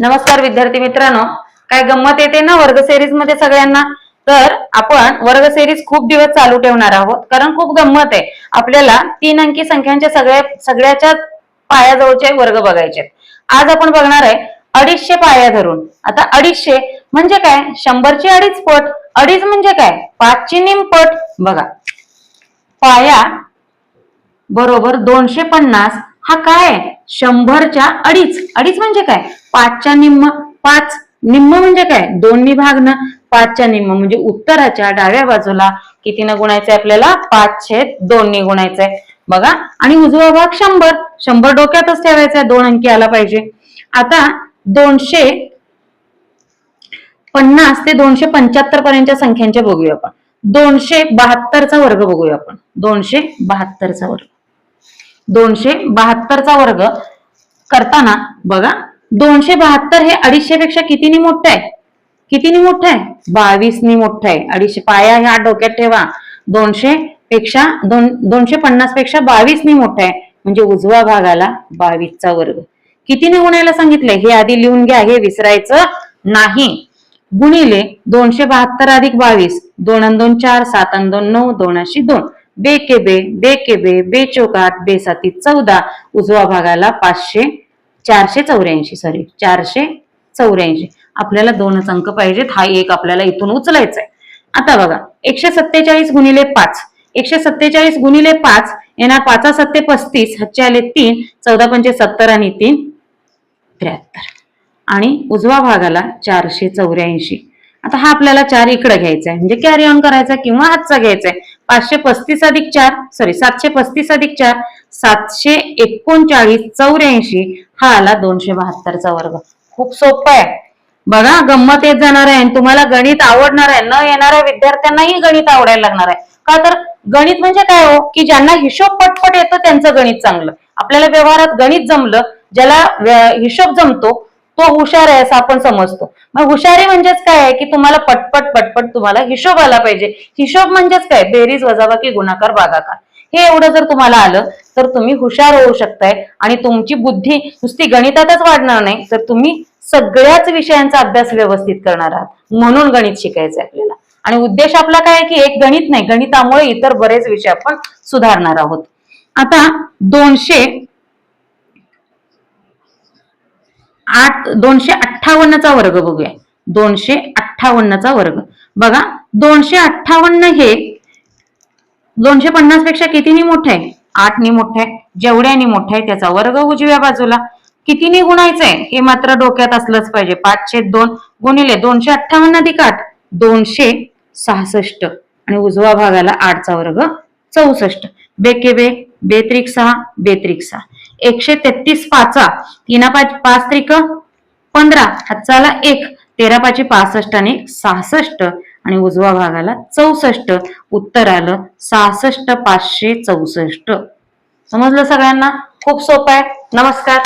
नमस्कार विद्यार्थी मित्रांनो. काय गंमत येते ना वर्ग सेरीजमध्ये सगळ्यांना? तर आपण वर्ग सेरीज खूप दिवस चालू ठेवणार आहोत. कारण खूप गंमत आहे. आपल्याला तीन अंकी संख्यांच्या सगळ्या सगळ्याच्या पायाजवळचे वर्ग बघायचे आज आपण बघणार आहे अडीचशे पाया धरून. आता अडीचशे म्हणजे काय? शंभरची अडीच पट. अडीच म्हणजे काय? पाचची निमपट. बघा. पाया बरोबर दोनशे पन्नास हा काय आहे? शंभरच्या अडीच. अडीच म्हणजे काय? पाचच्या निम्म पाच निम्म म्हणजे काय? दोन्ही न पाचच्या निम्म. म्हणजे उत्तराच्या डाव्या बाजूला कितीनं गुणायचंय आपल्याला? पाच छेद दोननी गुणायचंय. बघा. आणि उजवा भाग शंभर. शंभर डोक्यातच ठेवायचा दोन अंकी आला पाहिजे. आता दोनशे पन्नास ते दोनशे पंच्याहत्तर पर्यंतच्या संख्यांच्या बघूया आपण. दोनशे बहात्तरचा वर्ग बघूया आपण. दोनशे बहात्तरचा वर्ग. दोनशे बहात्तरचा वर्ग करताना बघा दोनशे बहात्तर हे अडीचशे पेक्षा कितीने मोठं आहे? कितीनी मोठं आहे? बावीसनी मोठं आहे. अडीचशे पाया ह्या डोक्यात ठेवा. दोनशे पेक्षा दोन दोनशे पन्नासपेक्षा बावीसनी मोठं आहे. म्हणजे उजवा भागाला बावीसचा वर्ग. कितीने गुणायला सांगितलंय? हे आधी लिहून घ्या हे विसरायचं नाही. गुणिले दोनशे बहात्तर अधिक बावीस दोन अन दोन चार सात दोन नऊ दोन अशी दोन. बे के बे बे के बे बे चौकात बे साती चौदा. उजवा भागाला पाचशे चारशे चौऱ्याऐंशी सॉरी चारशे चौऱ्याऐंशी. आपल्याला दोनच अंक पाहिजेत. हा एक आपल्याला इथून उचलायचा आहे आता बघा एकशे सत्तेचाळीस गुणिले पाच. एकशे सत्तेचाळीस गुणिले पाच येणार पाचा सत्ते पस्तीस हच्चे आले तीन. चौदा पंचे सत्तर आणि तीन. त्र्याहत्तर. आणि उजवा भागाला चारशे चौऱ्याऐंशी. आता हा आपल्याला चार इकडे घ्यायचा आहे म्हणजे कॅरी ऑन करायचा किंवा हातचा घ्यायचा आहे पाचशे पस्तीस अधिक चार सॉरी सातशे पस्तीस अधिक चार सातशे एकोणचाळीस चौऱ्याऐंशी हा आला दोनशे बहात्तरचा वर्ग. खूप सोपं आहे. बघा गंमत येत जाणार आहे आणि तुम्हाला गणित आवडणार आहे. न येणाऱ्या विद्यार्थ्यांनाही गणित आवडायला लागणार आहे. का तर गणित म्हणजे काय हो? की ज्यांना हिशोब पटपट येतो त्यांचं गणित चांगलं. आपल्याला व्यवहारात गणित जमलं ज्याला हिशोब जमतो तो हुशार आहे असं आपण समजतो. मग हुशारी म्हणजेच काय आहे की तुम्हाला पटपट पटपट तुम्हाला हिशोब आला पाहिजे. हिशोब म्हणजेच काय? बेरीज वजाबाकी गुणाकार भागाकार हे एवढं जर तुम्हाला आलं तर तुम्ही हुशार होऊ शकताय आणि तुमची बुद्धी नुसती गणितातच वाढणार नाही तर तुम्ही सगळ्याच विषयांचा अभ्यास व्यवस्थित करणार आहात. म्हणून गणित शिकायचं आहे आपल्याला. आणि उद्देश आपला काय आहे की एक गणित नाही गणितामुळे इतर बरेच विषय आपण सुधारणार आहोत. आता दोनशे आठ दोनशे अठ्ठावन्नचा वर्ग बघूया. दोनशे अठ्ठावन्नचा वर्ग. बघा दोनशे अठ्ठावन्न हे दोनशे पन्नासपेक्षा कितीनी मोठं? आहे आठनी मोठं. आहे जेवढ्यानी मोठं आहे त्याचा वर्ग उजव्या बाजूला. कितीने गुणायचंय हे मात्र डोक्यात असलंच पाहिजे. पाचशे दोन गुणिले दोनशे अठ्ठावन्न अधिक आठ दोनशे सहासष्ट. आणि उजवा भागाला आठचा वर्ग चौसष्ट. बेके बे बेत्रिक सहा बेत्रिक सहा. एकशे तेहतीस पाचा. तीना पाच पाच त्रिक पंधरा. हातचाला एक. तेरा पाचशे पासष्ट आणि सहासष्ट. आणि उजवा भागाला चौसष्ट. उत्तर आलं सहासष्ट पाचशे चौसष्ट. समजलं सगळ्यांना? खूप सोपं आहे. नमस्कार.